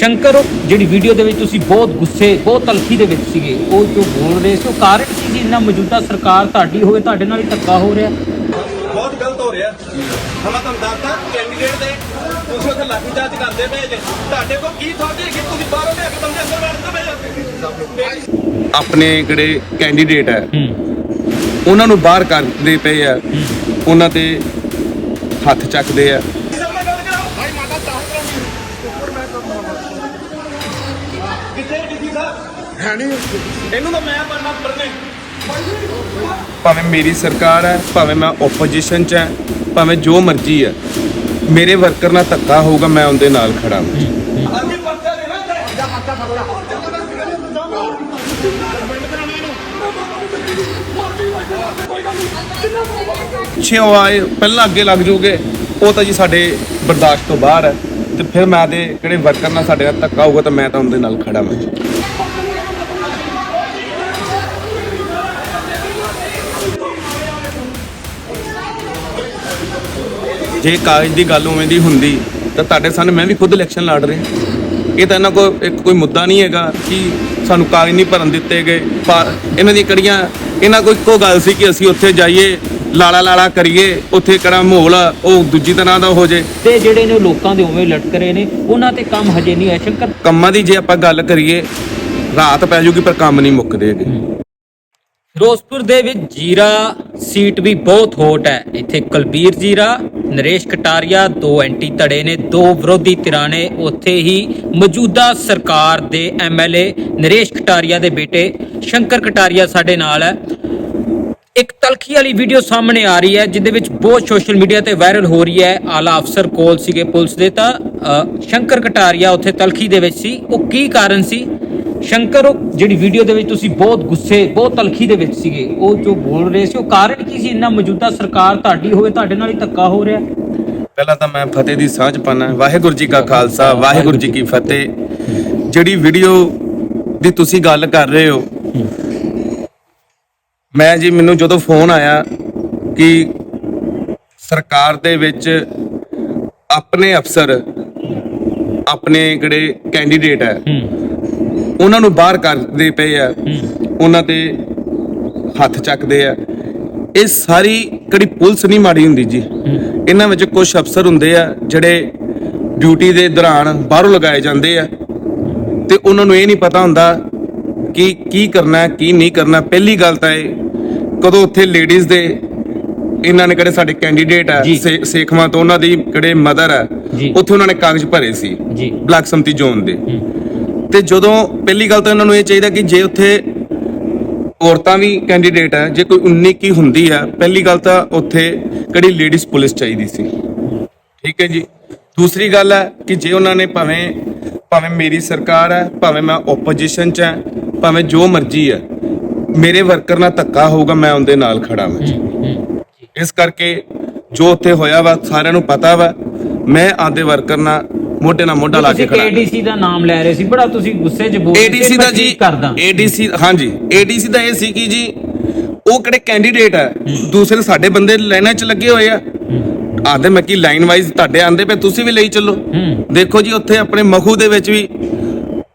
ਸ਼ੰਕਰ ਉਹ ਜਿਹੜੀ ਵੀਡੀਓ ਦੇ ਵਿੱਚ ਤੁਸੀਂ ਬਹੁਤ ਗੁੱਸੇ ਬਹੁਤ ਤਲਖੀ ਦੇ ਵਿੱਚ ਸੀਗੇ ਉਹ ਜੋ ਬੋਲ ਰਹੇ ਸੀ ਉਹ ਕਾਰਨ ਕੀ ਸੀ ਇੰਨਾ ਮੌਜੂਦਾ ਸਰਕਾਰ ਤੁਹਾਡੀ ਹੋਵੇ ਤੁਹਾਡੇ ਨਾਲ ਹੀ ਧੱਕਾ ਹੋ ਰਿਹਾ? ਬਹੁਤ ਗਲਤ ਹੋ ਰਿਹਾ। ਹਮਾ ਤੁਹਾਨੂੰ ਦੱਸਦਾ ਕੈਂਡੀਡੇਟ ਦੇ ਤੁਸੀਂ ਉੱਥੇ ਲਾਠੀ ਚਾਰਜ ਕਰਦੇ ਪਏ ਜੇ। ਤੁਹਾਡੇ ਕੋਲ ਕੀ ਥੋੜੀ ਹੈ ਕਿ ਤੁਸੀਂ ਬਾਹਰੋਂ ਲੈ ਕੇ ਬੰਦੇ ਅੰਦਰ ਵੜਦੇ ਪਏ ਜੇ। ਆਪਣੇ ਜਿਹੜੇ ਕੈਂਡੀਡੇਟ ਹੈ ਹੂੰ। ਉਹਨਾਂ ਨੂੰ ਬਾਹਰ ਕਰਦੇ ਪਏ ਆ। ਉਹਨਾਂ ਤੇ ਹੱਥ ਚੱਕਦੇ ਆ। ਹੈ ਨਹੀਂ। ਇਹਨੂੰ ਤਾਂ ਮੈਂ ਬਣਨਾ ਪਰਨੇ। ਭਾਵੇਂ ਮੇਰੀ ਸਰਕਾਰ ਹੈ ਭਾਵੇਂ ਮੈਂ ਆਪੋਜੀਸ਼ਨ 'ਚ ਹਾਂ ਭਾਵੇਂ ਜੋ ਮਰਜ਼ੀ ਹੈ। ਮੇਰੇ ਵਰਕਰ ਨਾਲ ਧੱਕਾ ਹੋਊਗਾ ਮੈਂ ਉਹਦੇ ਨਾਲ ਖੜਾ ਹਾਂ। ਉਹ ਆਏ ਪਹਿਲਾਂ ਅੱਗੇ ਲੱਗ ਜੂਗੇ ਉਹ ਤਾਂ ਜੀ ਸਾਡੇ ਬਰਦਾਸ਼ਤ ਤੋਂ ਬਾਹਰ ਹੈ। ਤੇ ਫਿਰ ਮੈਂ ਦੇ ਕਿਹੜੇ ਵਰਕਰ ਨਾਲ ਸਾਡੇ ਨਾਲ ਧੱਕਾ ਹੋਊਗਾ ਤਾਂ ਮੈਂ ਤਾਂ ਉਹਦੇ ਨਾਲ ਖੜਾ ਹਾਂ। ਜੇ ਕਾਗਜ਼ ਦੀ ਗੱਲ ਉਵੇਂ ਦੀ ਹੁੰਦੀ ਤਾਂ ਤੁਹਾਡੇ ਸਾਹਮਣੇ ਮੈਂ ਵੀ ਖੁਦ ਇਲੈਕਸ਼ਨ ਲੜ ਰਿਹਾ। ਇਹ ਤਾਂ ਇਹਨਾਂ ਕੋਲ ਇੱਕ ਕੋਈ ਮੁੱਦਾ ਨਹੀਂ ਹੈਗਾ ਕਿ ਸਾਨੂੰ ਕਾਗਜ਼ ਨਹੀਂ ਭਰਨ ਦਿੱਤੇ ਗਏ। ਪਰ ਇਹਨਾਂ ਦੀ ਕੜੀਆਂ ਇਹਨਾਂ ਕੋਈ ਇੱਕੋ ਗੱਲ ਸੀ ਕਿ ਅਸੀਂ ਉੱਥੇ ਜਾਈਏ ਲਾਲਾ ਲਾਲਾ ਕਰੀਏ ਉੱਥੇ ਕਿਹੜਾ ਮਾਹੌਲ ਉਹ ਦੂਜੀ ਤਰ੍ਹਾਂ ਦਾ ਹੋ ਜੇ। ਤੇ ਜਿਹੜੇ ਨੇ ਲੋਕਾਂ ਦੇ ਉਵੇਂ ਲਟਕ ਰਹੇ ਨੇ ਉਹਨਾਂ ਤੇ ਕੰਮ ਹਜੇ ਨਹੀਂ ਹੋਇਆ। ਸ਼ੰਕਰ ਕੰਮਾਂ ਦੀ ਜੇ ਆਪਾਂ ਗੱਲ ਕਰੀਏ ਰਾਤ ਪੈ ਜੂਗੀ ਪਰ ਕੰਮ ਨਹੀਂ ਮੁੱਕਦੇ ਹੈਗੇ। ਫਿਰੋਜ਼ਪੁਰ ਦੇ ਵਿੱਚ ਜੀਰਾ ਸੀਟ ਵੀ ਬਹੁਤ ਹੋਟ ਹੈ। ਇੱਥੇ ਕੁਲਬੀਰ ਜੀਰਾ ਨਰੇਸ਼ ਕਟਾਰੀਆ, ਦੋ ਐਂਟੀ ਧੜੇ ਨੇ, ਦੋ ਵਿਰੋਧੀ ਧਿਰਾਂ ਨੇ, ਉੱਥੇ ਹੀ ਮੌਜੂਦਾ ਸਰਕਾਰ ਦੇ ਐਮਐਲਏ ਨਰੇਸ਼ ਕਟਾਰੀਆ ਦੇ ਬੇਟੇ ਸ਼ੰਕਰ ਕਟਾਰੀਆ ਸਾਡੇ ਨਾਲ ਹੈ। ਇੱਕ ਤਲਖੀ ਵਾਲੀ ਵੀਡੀਓ ਸਾਹਮਣੇ ਆ ਰਹੀ ਹੈ, ਜਿਹਦੇ ਵਿੱਚ ਬਹੁਤ ਸੋਸ਼ਲ ਮੀਡੀਆ ਤੇ ਵਾਇਰਲ ਹੋ ਰਹੀ ਹੈ। ਆਲਾ ਅਫਸਰ ਕੋਲ ਸੀਗੇ ਪੁਲਿਸ ਦੇ ਤਾਂ ਸ਼ੰਕਰ ਕਟਾਰੀਆ ਉੱਥੇ ਤਲਖੀ ਦੇ ਵਿੱਚ ਸੀ। ਉਹ ਕੀ ਕਾਰਨ ਸੀ? ਸ਼ੰਕਰ ਉਹ ਜਿਹੜੀ ਵੀਡੀਓ ਦੇ ਵਿੱਚ ਤੁਸੀਂ ਬਹੁਤ ਗੁੱਸੇ ਬਹੁਤ ਤਲਖੀ ਦੇ ਵਿੱਚ ਸੀਗੇ ਉਹ ਜੋ ਬੋਲ ਰਹੇ ਸੀ ਉਹ ਕਾਰਨ ਕੀ ਸੀ? ਇੰਨਾ ਮੌਜੂਦਾ ਸਰਕਾਰ ਤੁਹਾਡੀ ਹੋਵੇ ਤੁਹਾਡੇ ਨਾਲ ਹੀ ਧੱਕਾ ਹੋ ਰਿਹਾ। ਪਹਿਲਾਂ ਤਾਂ ਮੈਂ ਫਤਿਹ ਦੀ ਸਾਂਝ ਪਾਣਾ ਵਾਹਿਗੁਰੂ ਜੀ ਕਾ ਖਾਲਸਾ ਵਾਹਿਗੁਰੂ ਜੀ ਕੀ ਫਤਿਹ। ਜਿਹੜੀ ਵੀਡੀਓ ਦੀ ਤੁਸੀਂ ਗੱਲ ਕਰ ਰਹੇ ਹੋ ਮੈਂ ਜੀ ਮੈਨੂੰ ਜਦੋਂ ਫੋਨ ਆਇਆ ਕਿ ਸਰਕਾਰ ਦੇ ਵਿੱਚ ਆਪਣੇ ਅਫਸਰ ਆਪਣੇ ਜਿਹੜੇ ਕੈਂਡੀਡੇਟ ਹੂੰ। ਉਹਨਾਂ ਨੂੰ ਬਾਹਰ ਕਰਦੇ ਪਏ ਆ। ਉਹਨਾਂ ਤੇ ਹੱਥ ਚੱਕਦੇ ਆ। ਇਹ ਸਾਰੀ ਕਿਹੜੀ ਪੁਲਿਸ ਨਹੀਂ ਮਾੜੀ ਹੁੰਦੀ ਜੀ। ਇਹਨਾਂ ਵਿੱਚ ਕੁਝ ਅਫਸਰ ਹੁੰਦੇ ਆ ਜਿਹੜੇ ਡਿਊਟੀ ਦੇ ਦੌਰਾਨ ਬਾਹਰੋਂ ਲਗਾਏ ਜਾਂਦੇ ਆ। ਤੇ ਉਹਨਾਂ ਨੂੰ ਇਹ ਨਹੀਂ ਪਤਾ ਹੁੰਦਾ ਕਿ ਕੀ ਕਰਨਾ ਹੈ, ਕੀ ਨਹੀਂ ਕਰਨਾ। ਪਹਿਲੀ ਗੱਲ ਤਾਂ ਇਹ ਕਦੋਂ ਉੱਥੇ ਲੇਡੀਜ਼ ਦੇ ਇਹਨਾਂ ਨੇ ਕਿਹੜੇ ਸਾਡੇ ਕੈਂਡੀਡੇਟ ਆ ਸੇਖਵਾਂ ਤੋਂ ਉਹਨਾਂ ਦੀ ਕਿਹੜੇ ਮਦਰ ਆ। ਉੱਥੇ ਉਹਨਾਂ ਨੇ ਕਾਗਜ਼ ਭਰੇ ਸੀ। ਜੀ। ਬਲਾਕ ਸੰਮਤੀ ਜ਼ੋਨ ਦੇ। ਤੇ ਜਦੋਂ ਪਹਿਲੀ ਗੱਲ ਤਾਂ ਇਹਨਾਂ ਨੂੰ ਇਹ ਚਾਹੀਦਾ ਕਿ ਜੇ ਉੱਥੇ ਔਰਤਾਂ ਵੀ ਕੈਂਡੀਡੇਟ ਹੈ ਜੇ ਕੋਈ 19 ਕੀ ਹੁੰਦੀ ਆ ਪਹਿਲੀ ਗੱਲ ਤਾਂ ਉੱਥੇ ਕਿਹੜੀ ਲੇਡੀਜ਼ ਪੁਲਿਸ ਚਾਹੀਦੀ ਸੀ। ਠੀਕ ਹੈ ਜੀ। ਦੂਸਰੀ ਗੱਲ ਹੈ ਕਿ ਜੇ ਉਹਨਾਂ ਨੇ ਭਾਵੇਂ ਭਾਵੇਂ ਮੇਰੀ ਸਰਕਾਰ ਹੈ ਭਾਵੇਂ ਮੈਂ ਆਪੋਜੀਸ਼ਨ ਚ ਹਾਂ ਭਾਵੇਂ ਜੋ ਮਰਜ਼ੀ ਹੈ ਮੇਰੇ ਵਰਕਰ ਨਾਲ ਧੱਕਾ ਹੋਊਗਾ ਮੈਂ ਉਹਦੇ ਨਾਲ ਖੜਾ ਹਾਂ ਜੀ। ਇਸ ਕਰਕੇ ਜੋ ਉੱਥੇ ਹੋਇਆ ਵਾ ਸਾਰਿਆਂ ਨੂੰ ਪਤਾ ਵਾ ਮੈਂ ਆਦੇ ਵਰਕਰ ਨਾਲ ਮੋਢੇ ਨਾਲ ਮੋਢਾ ਲਾ ਕੇ ਤੁਸੀਂ ਖੜਾ ਹਾਂ। ਏਡੀਸੀ ਦਾ ਨਾਮ ਲੈ ਰਹੇ ਸੀ ਬੜਾ ਤੁਸੀਂ ਗੁੱਸੇ 'ਚ ਬੋਲ ਰਹੇ ਏਡੀਸੀ ਦਾ ਜੀ ਕਰਦਾ। ਏਡੀਸੀ ਹਾਂਜੀ ਏਡੀਸੀ ਦਾ ਇਹ ਸੀ ਕਿ ਜੀ ਉਹ ਕਿਹੜੇ ਕੈਂਡੀਡੇਟ ਆ? ਦੂਸਰੇ ਸਾਡੇ ਬੰਦੇ ਲਾਈਨਾਂ 'ਚ ਲੱਗੇ ਹੋਏ ਆ। ਆਦੇ ਮੈਂ ਕੀ ਲਾਈਨ ਵਾਈਜ਼ ਤੁਹਾਡੇ ਆਂਦੇ ਪਏ ਤੁਸੀਂ ਵੀ ਲਈ ਚੱਲੋ। ਹੂੰ। ਦੇਖੋ ਜੀ ਉੱਥੇ ਆਪਣੇ ਮਖੂ ਦੇ ਵਿੱਚ ਵੀ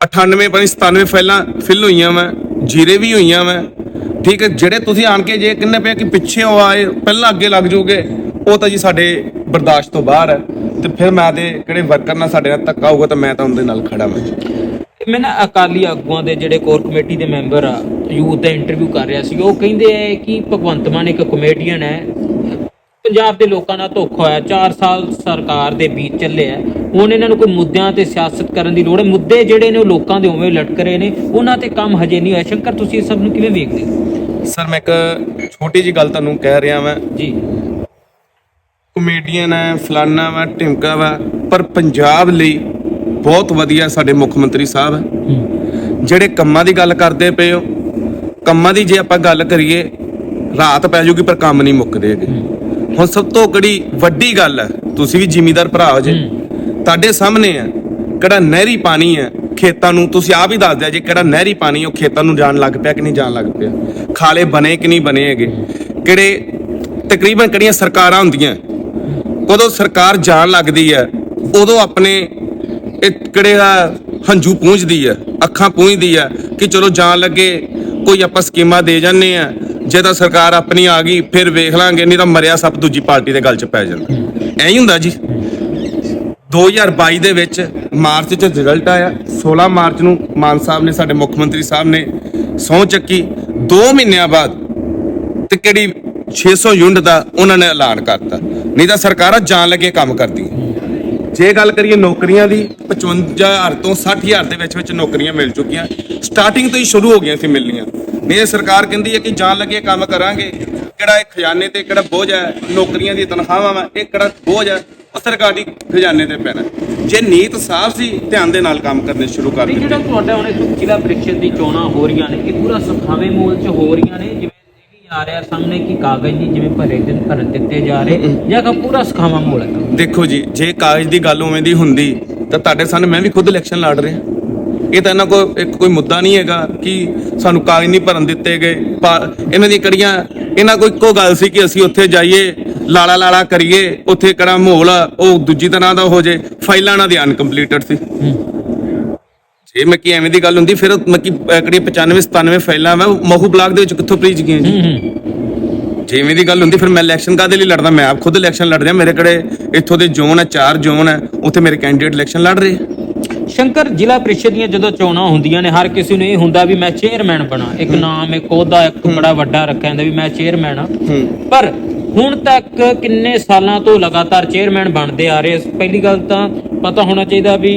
98 ਪਤਾ 97 ਫਾਈਲਾਂ ਫਿਲ ਹੋਈਆਂ ਵਾ ਜੀਰੇ ਵੀ ਹੋਈਆਂ ਵਾ। ਠੀਕ ਹੈ ਜਿਹੜੇ ਤੁਸੀਂ ਆਣ ਕੇ ਜੇ ਕਿੰਨੇ ਪਿਆ ਕਿ ਪਿੱਛੇ ਆਏ ਪਹਿਲਾਂ ਅੱਗੇ ਲੱਗ ਜੂਗੇ ਉਹ ਤਾਂ ਜੀ ਸਾਡੇ ਬਰਦਾਸ਼ਤ ਤੋਂ ਬਾਹਰ ਹੈ ਤੇ ਫਿਰ ਮੈਂ ਦੇ ਕਿਹੜੇ ਵਰਕਰ ਨਾਲ ਸਾਡੇ ਨਾਲ ਧੱਕਾ ਹੋਊਗਾ ਤਾਂ ਮੈਂ ਤਾਂ ਉਹਦੇ ਨਾਲ ਖੜਾ ਜੀ ਮੈਂ ਨਾ ਅਕਾਲੀ ਆਗੂਆਂ ਦੇ ਜਿਹੜੇ ਕੋਰ ਕਮੇਟੀ ਦੇ ਮੈਂਬਰ ਆ ਯੂਥ ਦਾ ਇੰਟਰਵਿਊ ਕਰ ਰਿਹਾ ਸੀ ਉਹ ਕਹਿੰਦੇ ਆ ਕਿ ਭਗਵੰਤ ਮਾਨ ਇੱਕ ਕਮੇਡੀਅਨ ਹੈ। ਪੰਜਾਬ ਦੇ ਲੋਕਾਂ ਨਾਲ ਧੋਖਾ ਹੋਇਆ 4 ਸਾਲ ਸਰਕਾਰ ਦੇ ਬੀਚ ਚੱਲੇ ਆ। ਹੁਣ ਇਹਨਾਂ ਨੂੰ ਕੋਈ ਮੁੱਦਿਆਂ ਤੇ ਸਿਆਸਤ ਕਰਨ ਦੀ ਲੋੜ ਹੈ। ਮੁੱਦੇ ਜਿਹੜੇ ਨੇ ਉਹ ਲੋਕਾਂ ਦੇ ਉਵੇਂ ਲਟਕ ਰਹੇ ਨੇ ਉਹਨਾਂ ਤੇ ਕੰਮ ਹਜੇ ਨਹੀਂ ਹੋਇਆ। ਸ਼ੰਕਰ ਤੁਸੀਂ ਇਹ ਸਭ ਨੂੰ ਕਿਵੇਂ ਵੇਖਦੇ ਹੋ? ਸਰ ਮੈਂ ਇੱਕ ਛੋਟੀ ਜੀ ਗੱਲ ਤੁਹਾਨੂੰ ਕਹਿ ਰਿਹਾ ਵਾਂ। ਜੀ। ਕਮੇਡੀਅਨ ਹੈ, ਫਲਾਨਾ ਵਾ, ਢਿਮਕਾ ਵਾ, ਪਰ ਪੰਜਾਬ ਲਈ ਬਹੁਤ ਵਧੀਆ ਸਾਡੇ ਮੁੱਖ ਮੰਤਰੀ ਸਾਹਿਬ ਹੈ। ਜਿਹੜੇ ਕੰਮਾਂ ਦੀ ਗੱਲ ਕਰਦੇ ਪਏ ਹੋ, ਕੰਮਾਂ ਦੀ ਜੇ ਆਪਾਂ ਗੱਲ ਕਰੀਏ, ਰਾਤ ਪੈ ਜੂਗੀ ਪਰ ਕੰਮ ਨਹੀਂ ਮੁੱਕਦੇ ਹੈਗੇ। ਹੁਣ ਸਭ ਤੋਂ ਕਿਹੜੀ ਵੱਡੀ ਗੱਲ ਹੈ, ਤੁਸੀਂ ਵੀ ਜ਼ਿਮੀਦਾਰ ਭਰਾ ਹੋ ਜੇ, ਤੁਹਾਡੇ ਸਾਹਮਣੇ ਹੈ, ਕਿਹੜਾ ਨਹਿਰੀ ਪਾਣੀ ਹੈ, ਖੇਤਾਂ ਨੂੰ ਤੁਸੀਂ ਆਪ ਹੀ ਦੱਸ ਦਿਆ ਜੇ ਕਿਹੜਾ ਨਹਿਰੀ ਪਾਣੀ ਉਹ ਖੇਤਾਂ ਨੂੰ ਜਾਣ ਲੱਗ ਪਿਆ ਕਿ ਨਹੀਂ ਜਾਣ ਲੱਗ ਪਿਆ? ਖਾਲੇ ਬਣੇ ਕਿ ਨਹੀਂ ਬਣੇ ਹੈਗੇ? ਕਿਹੜੇ ਤਕਰੀਬਨ ਕਿਹੜੀਆਂ ਸਰਕਾਰਾਂ ਹੁੰਦੀਆਂ ਕਦੋਂ ਸਰਕਾਰ ਜਾਣ ਲੱਗਦੀ ਹੈ, ਉਦੋਂ ਆਪਣੇ ਇਹ ਕਿਹੜੇ ਹੰਝੂ ਪੂੰਝਦੀ ਹੈ, ਅੱਖਾਂ ਪੂੰਝਦੀ ਹੈ ਕਿ ਚਲੋ ਜਾਣ ਲੱਗੇ, ਕੋਈ ਆਪਾਂ ਸਕੀਮਾਂ ਦੇ ਜਾਂਦੇ ਆ ਜੇ ਤਾਂ ਸਰਕਾਰ ਆਪਣੀ ਆ ਗਈ, ਫਿਰ ਵੇਖ ਲਾਂਗੇ, ਨਹੀਂ ਤਾਂ ਮਰਿਆ ਸੱਪ ਦੂਜੀ ਪਾਰਟੀ ਦੇ ਗੱਲ 'ਚ ਪੈ ਜਾਂਦਾ। ਐਂ ਹੀ ਹੁੰਦਾ ਜੀ। 2022 ਦੇ ਵਿੱਚ ਮਾਰਚ 'ਚ ਰਿਜ਼ਲਟ ਆਇਆ 16 ਮਾਰਚ ਨੂੰ ਮਾਨ ਸਾਹਿਬ ਨੇ, ਸਾਡੇ ਮੁੱਖ ਮੰਤਰੀ ਸਾਹਿਬ ਨੇ ਸਹੁੰ ਚੱਕੀ। 2 ਮਹੀਨਿਆਂ ਬਾਅਦ ਤੇ ਕਿਹੜੀ 600 ਯੂਨਿਟ ਦਾ ਉਹਨਾਂ ਨੇ ਐਲਾਨ ਕਰਤਾ। ਨਹੀਂ ਤਾਂ ਸਰਕਾਰਾਂ ਜਾਣ ਲੱਗੇ ਕੰਮ ਕਰਦੀਆਂ ਜੇ ਗੱਲ ਕਰੀਏ ਨੌਕਰੀਆਂ ਦੀ 55000 ਤੋਂ 60000 ਦੇ ਵਿੱਚ ਵਿੱਚ ਨੌਕਰੀਆਂ ਮਿਲ ਚੁੱਕੀਆਂ। ਸਟਾਰਟਿੰਗ ਤੋਂ ਹੀ ਸ਼ੁਰੂ ਹੋ ਗਈਆਂ ਸੀ ਮਿਲਣੀਆਂ। ਨਹੀਂ ਇਹ ਸਰਕਾਰ ਕਹਿੰਦੀ ਹੈ ਕਿ ਜਾਣ ਲੱਗੇ ਕੰਮ ਕਰਾਂਗੇ। ਕਿਹੜਾ ਇਹ ਖਜ਼ਾਨੇ ਤੇ ਕਿਹੜਾ ਬੋਝ ਹੈ? ਨੌਕਰੀਆਂ ਦੀ ਤਨਖਾਹਾਂ ਵਾ ਇਹ ਕਿਹੜਾ ਬੋਝ ਹੈ? ਉਹ ਸਰਕਾਰੀ ਖਜ਼ਾਨੇ ਤੇ ਪੈਣਾ। ਜੇ ਨੀਤ ਸਾਫ਼ ਸੀ ਧਿਆਨ ਦੇ ਨਾਲ ਕੰਮ ਕਰਨੇ ਸ਼ੁਰੂ ਕਰ ਦਿੱਤੇ ਜਿਹੜਾ ਤੁਹਾਡਾ ਹੁਣ ਇਹ ਜ਼ਿਲ੍ਹਾ ਪ੍ਰੀਸ਼ਦ ਦੀ ਚੋਣਾਂ ਹੋ ਰਹੀਆਂ ਨੇ ਇਹ ਪੂਰਾ ਸਖਾਵੇ ਮੋਲ 'ਚ ਹੋ ਰਹੀਆਂ ਨੇ ਜਿਵੇਂ ਆ ਰਿਹਾ ਸਾਹਮਣੇ ਕਿ ਕਾਗਜ਼ ਨਹੀਂ ਜਿਵੇਂ ਭਰੇ ਦਿਨ ਭਰਨ ਦਿੱਤੇ ਜਾ ਰਹੇ ਜਾਂ ਕਿ ਪੂਰਾ ਸਖਾਵਾ ਮੋਲ ਹੈ। ਦੇਖੋ ਜੀ ਜੇ ਕਾਗਜ਼ ਦੀ ਗੱਲ ਉਵੇਂ ਦੀ ਹੁੰਦੀ ਤਾਂ ਤੁਹਾਡੇ ਸਾਹਮਣੇ ਮੈਂ ਵੀ ਖੁਦ ਇਲੈਕਸ਼ਨ ਲੜ ਰਿਹਾ। ਇਹ ਤਾਂ ਇਹਨਾਂ ਕੋ ਇੱਕ ਕੋਈ ਮੁੱਦਾ ਨਹੀਂ ਹੈਗਾ ਕਿ ਸਾਨੂੰ ਕਾਗਜ਼ ਨਹੀਂ ਭਰਨ ਦਿੱਤੇ ਗਏ। ਪਾ- ਇਹਨਾਂ ਦੀ ਕੜੀਆਂ ਇਹਨਾਂ ਕੋਈ ਇੱਕੋ ਗੱਲ ਸੀ ਕਿ ਅਸੀਂ ਉੱਥੇ ਜਾਈਏ ਲਾਲਾ ਲਾਲਾ ਕਰੀਏ ਉੱਥੇ ਕਿਹੜਾ ਮਾਹੌਲ ਉਹ ਦੂਜੀ ਤਰ੍ਹਾਂ ਦਾ ਹੋ ਜੇ ਫਾਈਲਾਂ ਇਹਨਾਂ ਦੀ ਅਨਕੰਪਲੀਟਡ ਸੀ। ਜੇ ਮੈਂ ਕੀ ਐਵੇਂ ਦੀ ਗੱਲ ਹੁੰਦੀ ਫਿਰ ਮੈਂ ਕੀ ਕਿਹੜੀ 95 97 ਫਾਈਲਾਂ ਵਾ ਉਹ ਮਹੂ ਬਲਾਕ ਦੇ ਵਿੱਚ ਕਿੱਥੋਂ ਪ੍ਰੀਚ ਗਈਆਂ ਜੀ? ਜਿਵੇਂ ਦੀ ਗੱਲ ਹੁੰਦੀ ਫਿਰ ਮੈਂ ਇਲੈਕਸ਼ਨ ਕਾਦੇ ਲਈ ਲੜਦਾ? ਮੈਂ ਆਪ ਖੁਦ ਇਲੈਕਸ਼ਨ ਲੜ ਰਿਹਾ ਮੇਰੇ ਕੋਲੇ ਇੱਥੋਂ ਦੇ ਜ਼ੋਨ ਹੈ ਚਾਰ ਜ਼ੋਨ ਹੈ ਉੱਥੇ ਮੇਰੇ ਕੈਂਡੀਡੇਟ ਇਲੈਕਸ਼ਨ ਲੜ ਰਹੇ ਆ। ਸ਼ੰਕਰ ਜ਼ਿਲ੍ਹਾ ਪ੍ਰੀਸ਼ਦ ਦੀਆਂ ਜਦੋਂ ਚੋਣਾਂ ਹੁੰਦੀਆਂ ਨੇ ਹਰ ਕਿਸੇ ਨੂੰ ਇਹ ਹੁੰਦਾ ਵੀ ਮੈਂ ਚੇਅਰਮੈਨ ਬਣਾ। ਇੱਕ ਨਾਮ ਇੱਕ ਅਹੁਦਾ ਇੱਕ ਬੜਾ ਵੱਡਾ ਰੱਖਿਆ ਜਾਂਦਾ ਵੀ ਮੈਂ ਚੇਅਰਮੈਨ ਆ। ਪਰ ਹੁਣ ਤੱਕ ਕਿੰਨੇ ਸਾਲਾਂ ਤੋਂ ਲਗਾਤਾਰ ਚੇਅਰਮੈਨ ਬਣਦੇ ਆ ਰਹੇ ਪਹਿਲੀ ਗੱਲ ਤਾਂ ਪਤਾ ਹੋਣਾ ਚਾਹੀਦਾ ਵੀ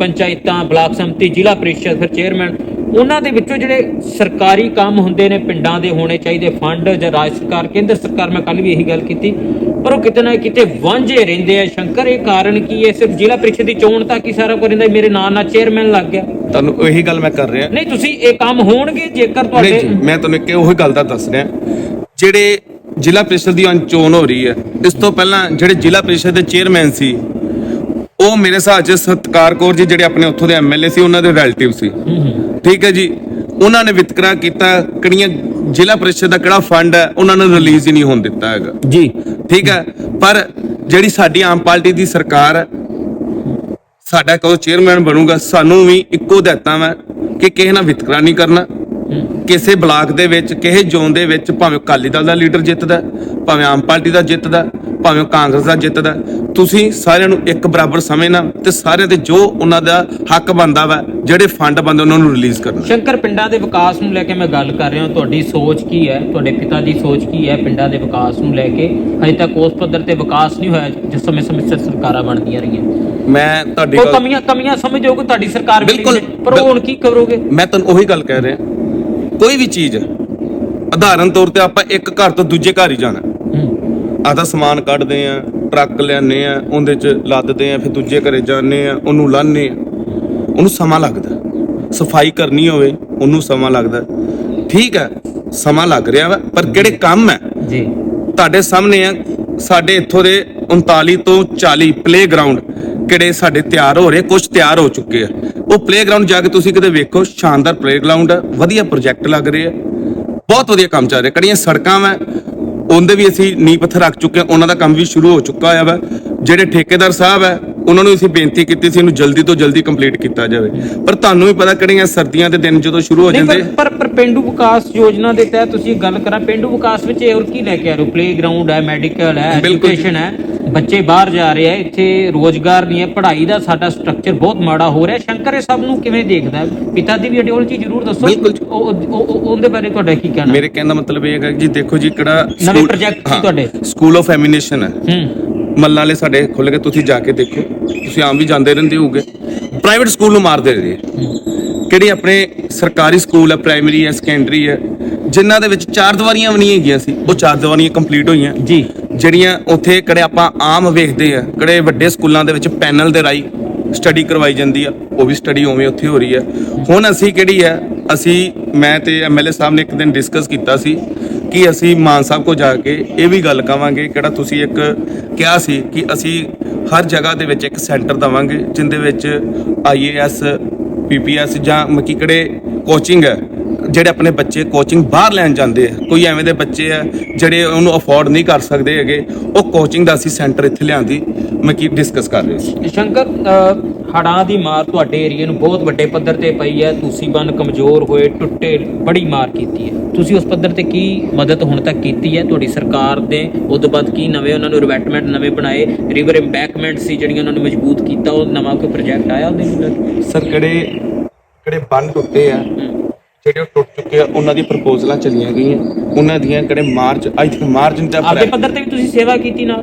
ਪੰਚਾਇਤਾਂ ਬਲਾਕ ਸੰਮਤੀ ਜ਼ਿਲ੍ਹਾ ਪ੍ਰੀਸ਼ਦ ਫਿਰ ਚੇਅਰਮੈਨ ਉਹਨਾਂ ਦੇ ਵਿੱਚੋਂ ਜਿਹੜੇ ਸਰਕਾਰੀ ਕੰਮ ਹੁੰਦੇ ਨੇ ਪਿੰਡਾਂ ਦੇ ਹੋਣੇ ਚਾਹੀਦੇ ਫੰਡ ਜਾਂ ਰਾਜ ਸਰਕਾਰ ਕੇਂਦਰ ਸਰਕਾਰ ਮੈਂ ਕੱਲ ਵੀ ਇਹੀ ਗੱਲ ਕੀਤੀ ਪਰ ਉਹ ਕਿਤੇ ਨਾ ਕਿਤੇ ਵਾਂਝੇ ਰਹਿੰਦੇ ਆ ਸ਼ੰਕਰ ਇਹ ਕਾਰਨ ਕੀ ਹੈ? ਸਿਰਫ ਜ਼ਿਲ੍ਹਾ ਪ੍ਰੀਸ਼ਦ ਦੀ ਚੋਣ ਤੱਕ ਹੀ ਸਾਰਾ ਕੁਝ ਰਹਿੰਦਾ ਮੇਰੇ ਨਾਂ ਨਾਲ ਚੇਅਰਮੈਨ ਲੱਗ ਗਿਆ। ਤੁਹਾਨੂੰ ਇਹੀ ਗੱਲ ਮੈਂ ਕਰ ਰਿਹਾ। ਨਹੀਂ ਤੁਸੀਂ ਇਹ ਕੰਮ ਹੋਣਗੇ ਜੇਕਰ ਤੁਹਾਡੇ ਮੈਂ ਤੁਹਾਨੂੰ ਇੱਕ ਉਹੀ ਗੱਲ ਦਾ ਦੱਸ ਰਿਹਾ। ਜਿਹੜੇ ਜ਼ਿਲ੍ਹਾ ਪ੍ਰੀਸ਼ਦ ਦੀ ਚੋਣ ਹੋ ਰਹੀ ਹੈ। ਇਸ ਤੋਂ ਪਹਿਲਾਂ ਜਿਹੜੇ ਜ਼ਿਲ੍ਹਾ ਪ੍ਰੀਸ਼ਦ ਦੇ ਚੇਅਰਮੈਨ ਸੀ ਉਹ ਮੇਰੇ 'ਚ ਸਤਕਾਰ ਕੌਰ ਜੀ ਜਿਹੜੇ ਆਪਣੇ ਉੱਥੋਂ ਦੇ ਐਮਐਲਏ ਸੀ ਉਹਨਾਂ ਦੇ ਰਿਲੇਟਿਵ ਸੀ। ਠੀਕ ਹੈ ਜੀ? ਉਹਨਾਂ ਨੇ ਵਿਤਕਰਾ ਕੀਤਾ ਕਿਹੜੀਆਂ ਜ਼ਿਲ੍ਹਾ ਪ੍ਰੀਸ਼ਦ ਦਾ ਕਿਹੜਾ ਫੰਡ ਹੈ ਉਹਨਾਂ ਨੂੰ ਰਿਲੀਜ਼ ਹੀ ਨਹੀਂ ਹੋਣ ਦਿੱਤਾ ਹੈਗਾ। ਜੀ। ਠੀਕ ਹੈ? ਪਰ ਜਿਹੜੀ ਸਾਡੀ ਆਮ ਪਾਰਟੀ ਦੀ ਸਰਕਾਰ ਹੈ ਸਾਡਾ ਕਦੋਂ ਚੇਅਰਮੈਨ ਬਣੂਗਾ ਸਾਨੂੰ ਵੀ ਇੱਕੋ ਹਦਾਇਤਾਂ ਵਾ ਕਿ ਕਿਸੇ ਨਾਲ ਵਿਤਕਰਾ ਨਹੀਂ ਕਰਨਾ। ਕਿਸੇ ਬਲਾਕ ਦੇ ਵਿੱਚ ਕਿਸੇ ਜ਼ੋਨ ਦੇ ਵਿੱਚ ਭਾਵੇਂ ਅਕਾਲੀ ਦਲ ਦਾ ਲੀਡਰ ਜਿੱਤਦਾ ਭਾਵੇਂ ਆਮ ਪਾਰਟੀ ਦਾ ਜਿੱਤਦਾ ਭਾਵੇਂ ਕਾਂਗਰਸ ਦਾ ਜਿੱਤਦਾ ਤੁਸੀਂ ਸਾਰਿਆਂ ਨੂੰ ਇੱਕ ਬਰਾਬਰ ਸਮਝਣਾ ਤੇ ਸਾਰਿਆਂ ਦੇ ਜੋ ਉਹਨਾਂ ਦਾ ਹੱਕ ਬਣਦਾ ਵਾ ਜਿਹੜੇ ਫੰਡ ਬਣਦੇ ਉਹਨਾਂ ਨੂੰ ਰਿਲੀਜ਼ ਕਰਨਾ। ਸ਼ੰਕਰ ਪਿੰਡਾਂ ਦੇ ਵਿਕਾਸ ਨੂੰ ਲੈ ਕੇ ਮੈਂ ਗੱਲ ਕਰ ਰਿਹਾ ਤੁਹਾਡੀ ਸੋਚ ਕੀ ਹੈ? ਤੁਹਾਡੇ ਪਿਤਾ ਦੀ ਸੋਚ ਕੀ ਹੈ ਪਿੰਡਾਂ ਦੇ ਵਿਕਾਸ ਨੂੰ ਲੈ ਕੇ? ਹਜੇ ਤੱਕ ਉਸ ਪੱਧਰ ਤੇ ਵਿਕਾਸ ਨਹੀਂ ਹੋਇਆ ਜਿਸ ਸਮੇਂ ਸਮੇਂ ਸਿਰ ਸਰਕਾਰਾਂ ਬਣਦੀਆਂ ਰਹੀਆਂ। ਮੈਂ ਤੁਹਾਡੀ ਉਹ ਕਮੀਆਂ ਕਮੀਆਂ ਸਮਝੋਗੇ ਤੁਹਾਡੀ ਸਰਕਾਰ ਵੀ ਪਰ ਹੁਣ ਕੀ ਕਰੋਗੇ? ਮੈਂ ਤੁਹਾਨੂੰ ਉਹੀ ਗੱਲ ਕਹਿ ਰਿਹਾ। ਕੋਈ ਵੀ ਚੀਜ਼ ਉਦਾਹਰਨ ਤੌਰ ਤੇ ਆਪਾਂ ਇੱਕ ਘਰ ਤੋਂ ਦੂਜੇ ਘਰ ਹੀ ਜਾਣਾ। ਆਦਾ ਸਮਾਨ ਕੱਢਦੇ ਆ ਟਰੱਕ ਲਿਆਨੇ ਆ ਉਹਦੇ ਚ ਲੱਦਦੇ ਆ ਫਿਰ ਦੂਜੇ ਘਰੇ ਜਾਂਦੇ ਆ ਉਹਨੂੰ ਲਾਣੇ ਆ। ਉਹਨੂੰ ਸਮਾਂ ਲੱਗਦਾ। ਸਫ਼ਾਈ ਕਰਨੀ ਹੋਵੇ ਉਹਨੂੰ ਸਮਾਂ ਲੱਗਦਾ। ਠੀਕ ਹੈ ਸਮਾਂ ਲੱਗ ਰਿਹਾ ਵਾ ਪਰ ਕਿਹੜੇ ਕੰਮ ਹੈ? ਜੀ। ਤੁਹਾਡੇ ਸਾਹਮਣੇ ਆ ਸਾਡੇ ਇੱਥੋਂ ਦੇ 39 ਤੋਂ 40 ਪਲੇਗਰਾਉਂਡ ਕਿਹੜੇ ਸਾਡੇ ਤਿਆਰ ਹੋ ਰਹੇ ਕੁਝ ਤਿਆਰ ਹੋ ਚੁੱਕੇ ਆ। ਉਹ ਪਲੇਗਰਾਉਂਡ ਜਾ ਕੇ ਤੁਸੀਂ ਕਿਤੇ ਵੇਖੋ, ਸ਼ਾਨਦਾਰ ਪਲੇਗਰਾਉਂਡ ਹੈ, ਵਧੀਆ ਪ੍ਰੋਜੈਕਟ ਲੱਗ ਰਹੇ ਆ ਬਹੁਤ ਵਧੀਆ ਕੰਮ ਚੱਲ ਰਿਹਾ, ਕੜੀਆਂ ਸੜਕਾਂ ਵਾ, ਉਹਦੇ ਵੀ ਅਸੀਂ ਨੀਂਹ ਪੱਥਰ ਰੱਖ ਚੁੱਕੇ ਆ ਉਹਨਾਂ ਦਾ ਕੰਮ ਵੀ ਸ਼ੁਰੂ ਹੋ ਚੁੱਕਾ ਹੋਇਆ ਵਾ, ਜਿਹੜੇ ਠੇਕੇਦਾਰ ਸਾਹਿਬ ਹੈ ਉਹਨਾਂ ਨੂੰ ਅਸੀਂ ਬੇਨਤੀ ਕੀਤੀ ਸੀ ਇਹਨੂੰ ਜਲਦੀ ਤੋਂ ਜਲਦੀ ਕੰਪਲੀਟ ਕੀਤਾ ਜਾਵੇ ਪਰ ਤੁਹਾਨੂੰ ਵੀ ਪਤਾ ਕਿਹੜੀਆਂ ਸਰਦੀਆਂ ਦੇ ਦਿਨ ਜਦੋਂ ਸ਼ੁਰੂ ਹੋ ਨਹੀਂ ਜਾਂਦੇ ਪਰ ਪਰ ਪਰ ਪਿੰਡੂ ਵਿਕਾਸ ਯੋਜਨਾ ਦੇ ਤਹਿਤ ਤੁਸੀਂ ਗੱਲ ਕਰਾਂ ਪਿੰਡੂ ਵਿਕਾਸ ਵਿੱਚ ਇਹ ਹੋਰ ਕੀ ਲੈ ਕੇ ਆ ਰਹੇ ਹੋ ਪਲੇਗਰਾਉਂਡ ਹੈ ਮੈਡੀਕਲ ਹੈ ਬਿਲਕੁਲ। ਐਜੂਕੇਸ਼ਨ ਹੈ ਬੱਚੇ ਬਾਹਰ ਜਾ ਰਹੇ ਆ ਇੱਥੇ ਰੋਜ਼ਗਾਰ ਨਹੀਂ ਹੈ ਪੜ੍ਹਾਈ ਦਾ ਸਾਡਾ ਸਟਰਕਚਰ ਬਹੁਤ ਮਾੜਾ ਹੋ ਰਿਹਾ ਸ਼ੰਕਰ ਇਹ ਸਭ ਨੂੰ ਕਿਵੇਂ ਦੇਖਦਾ ਹੈ? ਪਿਤਾ ਦੀ ਵੀ ਆਈਡੀਓਲੋਜੀ ਜ਼ਰੂਰ ਦੱਸੋ ਬਿਲਕੁਲ ਜੀ। ਉਹ ਉਹ- ਉਹ- ਉਹਦੇ ਬਾਰੇ ਤੁਹਾਡਾ ਕੀ ਕਹਿਣਾ ਮੇਰੇ ਕਹਿਣ ਦਾ ਮਤਲਬ ਇਹ ਹੈਗਾ ਕਿ ਜੀ ਦੇਖੋ ਜੀ ਕਿਹੜਾ ਨਵੇਂ ਸਕੂਲ- project ਸੀ ਤੁਹਾਡੇ। ਸਕੂਲ ਆਫ ਐਮੀਨੇਸ਼ਨ ਹੈ ਹੂੰ ਮੱਲਾਂ ਵਾਲੇ ਸਾਡੇ ਖੁੱਲ ਕੇ ਤੁਸੀਂ ਜਾ ਕੇ ਦੇਖੋ। ਤੁਸੀਂ ਆਮ ਵੀ ਜਾਂਦੇ ਰਹਿੰਦੇ ਹੋਗੇ ਪ੍ਰਾਈਵੇਟ ਸਕੂਲ ਨੂੰ ਮਾਰਦੇ ਰਹੇ। ਕਿਹੜੀ ਆਪਣੇ ਸਰਕਾਰੀ ਸਕੂਲ ਹੈ ਪ੍ਰਾਇਮਰੀ ਹੈ ਸੈਕੰਡਰੀ ਹੈ ਜਿਨ੍ਹਾਂ ਦੇ ਵਿੱਚ ਚਾਰ ਦੀਵਾਰੀਆਂ ਵੀ ਨਹੀਂ ਹੈਗੀਆਂ ਸੀ। ਉਹ ਚਾਰ ਦੀਵਾਰੀਆਂ ਕੰਪਲੀਟ ਹੋਈਆਂ। ਜੀ। ਜਿਹੜੀਆਂ ਉੱਥੇ ਕਿਹੜੇ ਆਪਾਂ ਆਮ ਵੇਖਦੇ ਆ ਕਿਹੜੇ ਵੱਡੇ ਸਕੂਲਾਂ ਦੇ ਵਿੱਚ ਪੈਨਲ ਦੇ ਰਾਈ ਸਟੱਡੀ ਕਰਵਾਈ ਜਾਂਦੀ ਆ, ਉਹ ਵੀ ਸਟੱਡੀ ਉਵੇਂ ਉੱਥੇ ਹੋ ਰਹੀ ਹੈ ਹੁਣ ਅਸੀਂ ਕਿਹੜੀ ਹੈ ਅਸੀਂ, ਮੈਂ ਤੇ ਐਮਐਲਏ ਸਾਹਿਬ ਨੇ ਇੱਕ ਦਿਨ ਡਿਸਕਸ ਕੀਤਾ ਸੀ ਕਿ ਅਸੀਂ ਮਾਨ ਸਾਹਿਬ ਕੋ ਜਾ ਕੇ ਇਹ ਵੀ ਗੱਲ ਕਵਾਂਗੇ ਕਿਹੜਾ ਤੁਸੀਂ ਇੱਕ ਕਿਹਾ ਸੀ ਕਿ ਅਸੀਂ ਹਰ ਜਗ੍ਹਾ ਦੇ ਵਿੱਚ ਇੱਕ ਸੈਂਟਰ ਦਵਾਂਗੇ, ਜਿੰਦੇ ਵਿੱਚ ਆਈਏਐਸ ਪੀਪੀਐਸ ਜਾਂ ਮੱਕੀ ਕਿਹੜੇ ਕੋਚਿੰਗ ਹੈ ਜਿਹੜੇ ਆਪਣੇ ਬੱਚੇ ਕੋਚਿੰਗ ਬਾਹਰ ਲੈਣ ਜਾਂਦੇ ਆ ਕੋਈ ਐਵੇਂ ਦੇ ਬੱਚੇ ਆ ਜਿਹੜੇ ਉਹਨੂੰ ਅਫੋਰਡ ਨਹੀਂ ਕਰ ਸਕਦੇ ਹੈਗੇ ਉਹ ਕੋਚਿੰਗ ਦਾ ਅਸੀਂ ਸੈਂਟਰ ਇੱਥੇ ਲਿਆਂਦੀ ਮੈਂ ਕੀ ਡਿਸਕਸ ਕਰ ਰਹੇ ਸੀ। ਸ਼ੰਕਰ ਅ, ਹੜ੍ਹਾਂ ਦੀ ਮਾਰ ਤੁਹਾਡੇ ਏਰੀਏ ਨੂੰ ਬਹੁਤ ਵੱਡੇ ਪੱਧਰ ਤੇ ਪਈ ਹੈ ਤੁਸੀਂ ਬੰਨ ਕਮਜ਼ੋਰ ਹੋਏ ਟੁੱਟੇ ਬੜੀ ਮਾਰ ਕੀਤੀ ਹੈ। ਤੁਸੀਂ ਉਸ ਪੱਧਰ ਤੇ ਕੀ ਮਦਦ ਹੁਣ ਤੱਕ ਕੀਤੀ ਹੈ? ਤੁਹਾਡੀ ਸਰਕਾਰ ਦੇ ਉਦੋਂ ਬਾਅਦ ਕੀ ਨਵੇਂ ਉਹਨਾਂ ਨੂੰ ਰਿਵੈਟਮੈਂਟ ਨਵੇਂ ਬਣਾਏ ਰਿਵਰ ਇੰਬੈਕਮੈਂਟ ਸੀ ਜਿਹੜੀਆਂ ਉਹਨਾਂ ਨੂੰ ਮਜ਼ਬੂਤ ਕੀਤਾ ਉਹ ਨਵਾਂ ਕੋਈ ਪ੍ਰੋਜੈਕਟ ਆਇਆ ਉਹਦੇ ਨੂੰ ਸਰ ਕਿਹੜੇ ਕਿਹੜੇ ਬੰਨ ਟੁੱਟੇ ਆ ਜਿਹੜੇ ਉਹ ਟੁੱਟ ਚੁੱਕੇ ਆ ਉਹਨਾਂ ਦੀ ਪ੍ਰਪੋਜ਼ਲਾਂ ਚਲੀਆਂ ਗਈਆਂ। ਉਹਨਾਂ ਦੀਆਂ ਕਿਹੜੇ ਮਾਰਚ ਅੱਜ ਤੱਕ ਮਾਰਜਨ ਤੇ ਆਪਦੇ ਪੱਧਰ ਤੇ ਵੀ ਤੁਸੀਂ ਸੇਵਾ ਕੀਤੀ ਨਾਲ?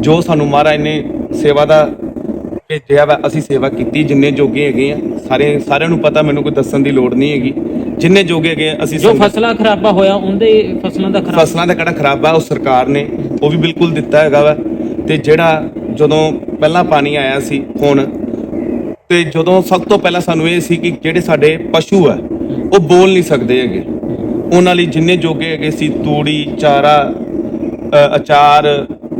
ਜੋ ਸਾਨੂੰ ਮਹਾਰਾਜ ਨੇ ਸੇਵਾ ਦਾ ਭੇਜਿਆ ਵਾ ਅਸੀਂ ਸੇਵਾ ਕੀਤੀ ਜਿੰਨੇ ਜੋਗੇ ਹੈਗੇ ਆ ਸਾਰੇ ਸਾਰਿਆਂ ਨੂੰ ਪਤਾ ਮੈਨੂੰ ਕੋਈ ਦੱਸਣ ਦੀ ਲੋੜ ਨਹੀਂ ਹੈਗੀ। ਜਿੰਨੇ ਜੋਗੇ ਹੈਗੇ ਆ, ਅਸੀਂ ਜੋ ਸੰਗਤ- ਫਸਲਾਂ ਖਰਾਬਾ ਹੋਇਆ ਉਹਦੇ ਫਸਲਾਂ ਦਾ ਖਰਾਬ ਫਸਲਾਂ ਦਾ ਕਿਹੜਾ ਖਰਾਬਾ ਉਹ ਸਰਕਾਰ ਨੇ ਉਹ ਵੀ ਬਿਲਕੁਲ ਦਿੱਤਾ ਹੈਗਾ ਵਾ। ਤੇ ਜਿਹੜਾ ਜਦੋਂ ਪਹਿਲਾਂ ਪਾਣੀ ਆਇਆ ਸੀ ਹੁਣ ਤੇ ਜਦੋਂ ਸਭ ਤੋਂ ਪਹਿਲਾਂ ਸਾਨੂੰ ਇਹ ਸੀ ਕਿ ਜਿਹੜੇ ਸਾਡੇ ਪਸ਼ੂ ਆ ਉਹ ਬੋਲ ਨਹੀਂ ਸਕਦੇ ਹੈਗੇ। ਉਹਨਾਂ ਲਈ ਜਿੰਨੇ ਜੋਗੇ ਹੈਗੇ ਸੀ ਤੂੜੀ ਚਾਰਾ ਅਚਾਰ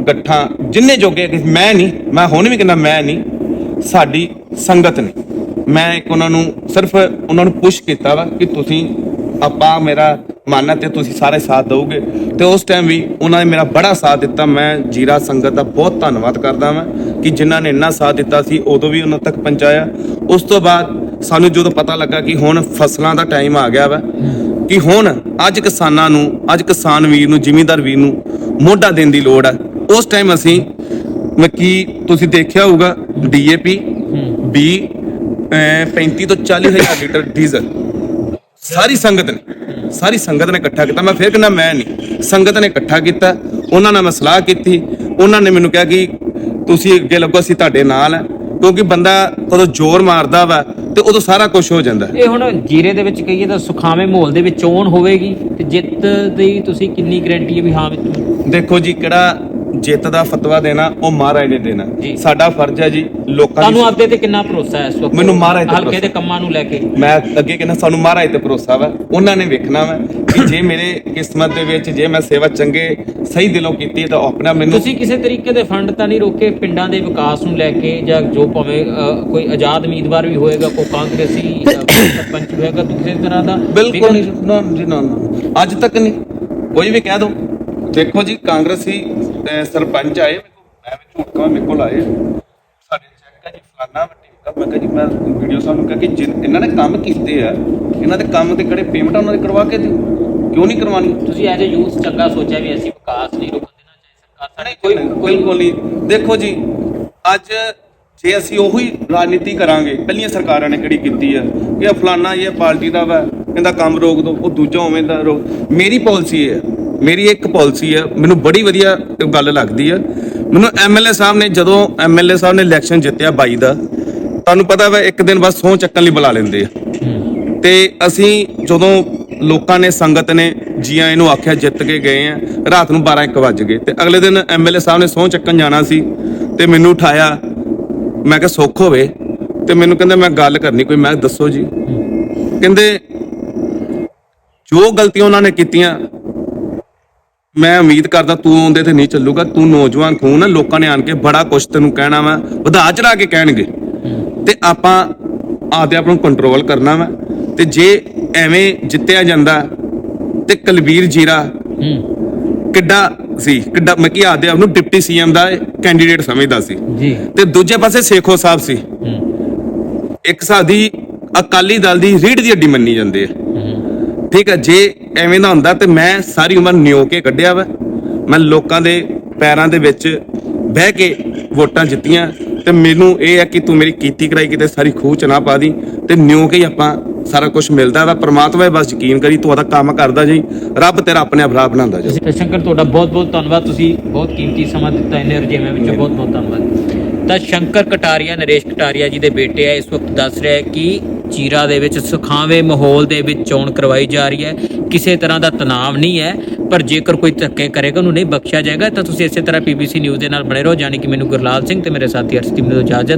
ਗੱਠਾਂ ਜਿੰਨੇ ਜੋਗੇ ਹੈਗੇ ਸੀ, ਮੈਂ ਨਹੀਂ ਮੈਂ ਹੁਣ ਵੀ ਕਹਿੰਦਾ ਮੈਂ ਨਹੀਂ ਸਾਡੀ ਸੰਗਤ ਨੇ। ਮੈਂ ਇੱਕ ਉਹਨਾਂ ਨੂੰ ਸਿਰਫ ਉਹਨਾਂ ਨੂੰ ਪੁਸ਼ ਕੀਤਾ ਵਾ ਕਿ ਤੁਸੀਂ ਆਪਾਂ ਮੇਰਾ ਮਾਨਾ ਤੇ ਤੁਸੀਂ ਸਾਰੇ ਸਾਥ ਦਿਓਗੇ। ਤੇ ਉਸ ਟਾਈਮ ਵੀ ਉਹਨਾਂ ਨੇ ਮੇਰਾ ਬੜਾ ਸਾਥ ਦਿੱਤਾ। ਮੈਂ ਜੀਰਾ ਸੰਗਤ ਦਾ ਬਹੁਤ ਧੰਨਵਾਦ ਕਰਦਾ ਹਾਂ ਕਿ ਜਿਨ੍ਹਾਂ ਨੇ ਇੰਨਾ ਸਾਥ ਦਿੱਤਾ ਸੀ ਉਦੋਂ ਵੀ ਉਹਨਾਂ ਤੱਕ ਪਹੁੰਚਾਇਆ। ਉਸ ਤੋਂ ਬਾਅਦ ਸਾਨੂੰ ਜਦੋਂ ਪਤਾ ਲੱਗਾ ਕਿ ਹੁਣ ਫਸਲਾਂ ਦਾ ਟਾਈਮ ਆ ਗਿਆ ਵਾ, ਕਿ ਹੁਣ ਅੱਜ ਕਿਸਾਨਾਂ ਨੂੰ, ਅੱਜ ਕਿਸਾਨ ਵੀਰ ਨੂੰ, ਜ਼ਿਮੀਂਦਾਰ ਵੀਰ ਨੂੰ ਮੋਢਾ ਦੇਣ ਦੀ ਲੋੜ ਹੈ ਉਸ ਟਾਈਮ ਅਸੀਂ, ਮੈਂ ਕੀ ਤੁਸੀਂ ਦੇਖਿਆ ਹੋਊਗਾ ਡੀਏਪੀ ਬੀ 35 ਤੋਂ 40 ਹਜ਼ਾਰ ਲੀਟਰ ਡੀਜ਼ਲ ਸਾਰੀ ਸੰਗਤ ਨੇ, ਸਾਰੀ ਸੰਗਤ ਨੇ ਇਕੱਠਾ ਕੀਤਾ। ਮੈਂ ਫਿਰ ਕਹਿੰਦਾ, ਮੈਂ ਨਹੀਂ। ਸੰਗਤ ਨੇ ਇਕੱਠਾ ਕੀਤਾ, ਉਹਨਾਂ ਨਾਲ ਮੈਂ ਸਲਾਹ ਕੀਤੀ। ਉਹਨਾਂ ਨੇ ਮੈਨੂੰ ਕਿਹਾ ਕਿ ਤੁਸੀਂ ਅੱਗੇ ਲੱਗੋ, ਅਸੀਂ ਤੁਹਾਡੇ ਨਾਲ ਹੈ ਕਿਉਂਕਿ ਬੰਦਾ ਕਦੋਂ ਜ਼ੋਰ ਮਾਰਦਾ ਵਾ ਤੇ ਉਦੋਂ ਸਾਰਾ ਕੁਝ ਹੋ ਜਾਂਦਾ। ਇਹ ਹੁਣ ਜੀਰੇ ਦੇ ਵਿੱਚ ਕਹੀਏ ਤਾਂ ਸੁਖਾਵੇਂ ਮਾਹੌਲ ਦੇ ਵਿੱਚ ਚੋਣ ਹੋਵੇਗੀ ਤੇ ਜਿੱਤ ਦੀ ਤੁਸੀਂ ਕਿੰਨੀ ਗਾਰੰਟੀ ਹੈ ਵੀ ਹਾਂ ਵੀ ਦੇਖੋ ਜੀ ਕਿਹੜਾ ਜਿੱਤ ਦਾ ਫਤਵਾ ਦੇਣਾ ਉਹ ਮਹਾਰਾਜ ਨੇ ਦੇਣਾ। ਜੀ। ਸਾਡਾ ਫਰਜ਼ ਹੈ ਜੀ ਲੋਕਾਂ ਤੁਹਾਨੂੰ ਦੀ ਆਪਦੇ ਤੇ ਕਿੰਨਾ ਭਰੋਸਾ ਹੈ ਇਸ ਵਕਤ? ਮੈਨੂੰ ਮਹਾਰਾਜ ਤੇ ਹਲਕੇ ਦੇ ਭਰੋਸਾ। ਕੰਮਾਂ ਨੂੰ ਲੈ ਕੇ। ਮੈਂ ਅੱਗੇ ਕਹਿੰਦਾ ਸਾਨੂੰ ਮਹਾਰਾਜ ਤੇ ਭਰੋਸਾ ਵਾ। ਉਹਨਾਂ ਨੇ ਵੇਖਣਾ ਵਾ ਕਿ ਜੇ ਮੇਰੇ ਕਿਸਮਤ ਦੇ ਵਿੱਚ ਜੇ ਮੈਂ ਸੇਵਾ ਚੰਗੇ ਸਹੀ ਦਿਲੋਂ ਕੀਤੀ ਹੈ ਤਾਂ ਉਹ ਆਪਣਾ ਮੈਨੂੰ ਤੁਸੀਂ ਕਿਸੇ ਤਰੀਕੇ ਦੇ ਫੰਡ ਤਾਂ ਨਹੀਂ ਰੋਕੇ ਪਿੰਡਾਂ ਦੇ ਵਿਕਾਸ ਨੂੰ ਲੈ ਕੇ ਜਾਂ ਜੋ ਭਾਵੇਂ ਅ, ਕੋਈ ਆਜ਼ਾਦ ਉਮੀਦਵਾਰ ਵੀ ਹੋਏਗਾ ਕੋਈ ਕਾਂਗਰਸੀ ਅ, ਸਰਪੰਚ ਹੋਏਗਾ ਕਿਸੇ ਤਰ੍ਹਾਂ ਦਾ ਬਿਲਕੁਲ ਨਹੀਂ। ਨਾ ਜੀ ਨਾ ਨਾ। ਅੱਜ ਤੱਕ ਨਹੀਂ। ਕੋਈ ਵੀ ਕਹਿ ਦੋ। ਦੇਖੋ ਜੀ ਕਾਂਗਰਸੀ ਅਹ, ਸਰਪੰਚ ਆਏ ਮੈਂ ਵੀ ਝੂਠ ਕਹਾਂ ਮੇਰੇ ਕੋਲ ਆਏ। ਸਾਡੇ ਚੈੱਕ ਹੈ ਜੀ ਫਲਾਨਾ ਵਟੀਕਾ ਮੈਂ ਕਿਹਾ ਜੀ ਮੈਂ ਵੀਡੀਓ ਸਾਨੂੰ ਕਿਹਾ ਕਿ ਜਿਨ- ਇਹਨਾਂ ਨੇ ਕੰਮ ਕੀਤੇ ਆ ਇਹਨਾਂ ਦੇ ਕੰਮ ਤੇ ਕਿਹੜੇ ਪੇਮੈਂਟ ਉਹਨਾਂ ਦੇ ਕਰਵਾ ਕੇ ਦਿਓ। ਕਿਉਂ ਨਹੀਂ ਕਰਵਾਣੀ ਤੁਸੀਂ ਐਜ਼ ਅ ਯੂਥ ਚੰਗਾ ਸੋਚਿਆ ਵੀ ਅਸੀਂ ਵਿਕਾਸ ਨਹੀਂ ਰੁਕਣ ਦੇਣਾ ਚਾਹੀਏ ਸਰਕਾਰ ਸਾਡੇ ਕੋਈ ਬਿਲਕੁਲ ਨਹੀਂ। ਦੇਖੋ ਜੀ ਅੱਜ ਜੇ ਅਸੀਂ ਉਹੀ ਰਾਜਨੀਤੀ ਕਰਾਂਗੇ ਪਹਿਲੀਆਂ ਸਰਕਾਰਾਂ ਨੇ ਕਿਹੜੀ ਕੀਤੀ ਆ? ਕਿ ਇਹ ਫਲਾਨਾ ਇਹ ਪਾਰਟੀ ਦਾ ਵਾ ਇਹਦਾ ਕੰਮ ਰੋਕ ਦੋ ਉਹ ਦੂਜਾ ਉਵੇਂ ਦਾ ਰੋਕ ਮੇਰੀ ਪਾਲਿਸੀ ਹੈ ਮੇਰੀ ਇੱਕ ਪਾਲਿਸੀ ਹੈ ਮੈਨੂੰ ਬੜੀ ਵਧੀਆ ਗੱਲ ਲੱਗਦੀ ਆ। ਮੈਨੂੰ ਐਮਐਲਏ ਸਾਹਿਬ ਨੇ ਜਦੋਂ ਐਮਐਲਏ ਸਾਹਿਬ ਨੇ ਇਲੈਕਸ਼ਨ ਜਿੱਤਿਆ 22 ਦਾ, ਤੁਹਾਨੂੰ ਪਤਾ ਵਾ ਇੱਕ ਦਿਨ ਬਸ ਸਹੁੰ ਚੱਕਣ ਲਈ ਬੁਲਾ ਲੈਂਦੇ ਆ। ਤੇ ਅਸੀਂ ਜਦੋਂ ਲੋਕਾਂ ਨੇ, ਸੰਗਤ ਨੇ ਜੀਆਂ ਇਹਨੂੰ ਆਖਿਆ ਜਿੱਤ ਕੇ ਗਏ ਆ, ਰਾਤ ਨੂੰ 12 1 ਵਜ ਗਏ। ਤੇ ਅਗਲੇ ਦਿਨ ਐਮਐਲਏ ਸਾਹਿਬ ਨੇ ਸਹੁੰ ਚੱਕਣ ਜਾਣਾ ਸੀ ਤੇ ਮੈਨੂੰ ਉਠਾਇਆ। ਮੈਂ ਕਿਹਾ, ਸੁੱਖ ਹੋਵੇ। ਤੇ ਮੈਨੂੰ ਕਹਿੰਦਾ, ਮੈਂ ਗੱਲ ਕਰਨੀ ਕੋਈ, ਮੈਂ ਦੱਸੋ ਜੀ। ਕਹਿੰਦੇ, ਜੋ ਗਲਤੀਆਂ ਉਹਨਾਂ ਨੇ ਕੀਤੀਆਂ ਮੈਂ ਉਮੀਦ ਕਰਦਾ ਤੂੰ ਆਉਂਦੇ ਤੇ ਨਹੀਂ ਚੱਲੂਗਾ। ਤੂੰ ਨੌਜਵਾਨ ਖੂਨ ਆ ਲੋਕਾਂ ਨੇ ਆਣ ਕੇ ਬੜਾ ਕੁਛ ਤੈਨੂੰ ਕਹਿਣਾ ਵਾ। ਵਧਾ ਚੜਾ ਕੇ ਕਹਿਣਗੇ। ਤੇ ਆਪਾਂ ਆਪਦੇ ਆਪ ਨੂੰ ਕੰਟਰੋਲ ਕਰਨਾ ਵਾ। ਤੇ ਜੇ ਐਵੇਂ ਜਿੱਤਿਆ ਜਾਂਦਾ ਤੇ ਕਲਬੀਰ ਜੀਰਾ ਕਿੱਡਾ ਸੀ ਕਿੱਡਾ ਮੈਂ ਕੀ ਆਦੇ ਆਪ ਨੂੰ ਡਿਪਟੀ ਸੀਐਮ ਦਾ ਕੈਂਡੀਡੇਟ ਸਮਝਦਾ ਸੀ। ਜੀ। ਤੇ ਦੂਜੇ ਪਾਸੇ ਸੇਖੋ ਸਾਹਿਬ ਸੀ। ਇੱਕ ਸਾਦੀ ਅਕਾਲੀ ਦਲ ਦੀ ਰੀੜ ਦੀ ਹੱਡੀ ਮੰਨੀ ਜਾਂਦੇ ਆ। ਠੀਕ ਹੈ ਜੇ ਐਵੇਂ ਦਾ ਹੁੰਦਾ ਤੇ ਮੈਂ ਸਾਰੀ ਉਮਰ ਨਿਓ ਕੇ ਕੱਢਿਆ ਵਾ। ਮੈਂ ਲੋਕਾਂ ਦੇ ਪੈਰਾਂ ਦੇ ਵਿੱਚ ਬਹਿ ਕੇ ਵੋਟਾਂ ਜਿੱਤੀਆਂ ਤੇ ਮੈਨੂੰ ਇਹ ਹੈ ਕਿ ਤੂੰ ਮੇਰੀ ਕੀਤੀ ਕਰਾਈ ਕਿਤੇ ਸਾਰੀ ਖੂਹ ਚ ਨਾ ਪਾ ਦੀ ਤੇ ਨਿਓ ਕੇ ਹੀ ਆਪਾਂ ਸਾਰਾ ਕੁਝ ਮਿਲਦਾ ਵਾ। ਪ੍ਰਮਾਤਮਾ ਇਹ ਬਸ ਯਕੀਨ ਕਰੀ ਤੂੰ ਆਦਾ ਕੰਮ ਕਰਦਾ ਜੀ ਰੱਬ ਤੇਰਾ ਆਪਣੇ ਆਪ ਰਾਹ ਬਣਾਉਂਦਾ ਜਾ ਸ਼ੰਕਰ ਤੁਹਾਡਾ ਬਹੁਤ ਬਹੁਤ ਧੰਨਵਾਦ। ਤੁਸੀਂ ਬਹੁਤ ਕੀਮਤੀ ਸਮਾਂ ਦਿੱਤਾ ਇਹਨੇ ਰਜੇਵੇਂ ਵਿੱਚੋਂ ਬਹੁਤ ਬਹੁਤ ਧੰਨਵਾਦ। ਤਾਂ ਸ਼ੰਕਰ ਕਟਾਰੀਆ ਨਰੇਸ਼ ਕਟਾਰੀਆ ਜੀ ਦੇ ਬੇਟੇ ਆ ਇਸ ਵਕਤ ਦੱਸ ਰਿਹਾ ਹੈ ਕਿ ਚੀਰਾ ਦੇ ਵਿੱਚ, ਸੁਖਾਵੇਂ ਮਾਹੌਲ ਦੇ ਵਿੱਚ ਚੋਣ ਕਰਵਾਈ ਜਾ ਰਹੀ ਹੈ। ਕਿਸੇ ਤਰ੍ਹਾਂ ਦਾ ਤਣਾਅ ਨਹੀਂ ਹੈ, ਪਰ ਜੇਕਰ ਕੋਈ ਧੱਕੇ ਕਰੇਗਾ, ਉਹਨੂੰ ਨਹੀਂ ਬਖਸ਼ਿਆ ਜਾਏਗਾ, ਤਾਂ ਤੁਸੀਂ ਇਸੇ ਤਰ੍ਹਾਂ ਪੀਬੀਸੀ ਨਿਊਜ਼ ਦੇ ਨਾਲ ਬਣੇ ਰਹੋ। ਜਾਨੀ ਕਿ ਮੈਨੂੰ ਗੁਰਲਾਲ ਸਿੰਘ ਤੇ ਮੇਰੇ ਸਾਥੀ ਅਰਸ਼ਦੀਪ ਨੂੰ ਇਜਾਜ਼ਤ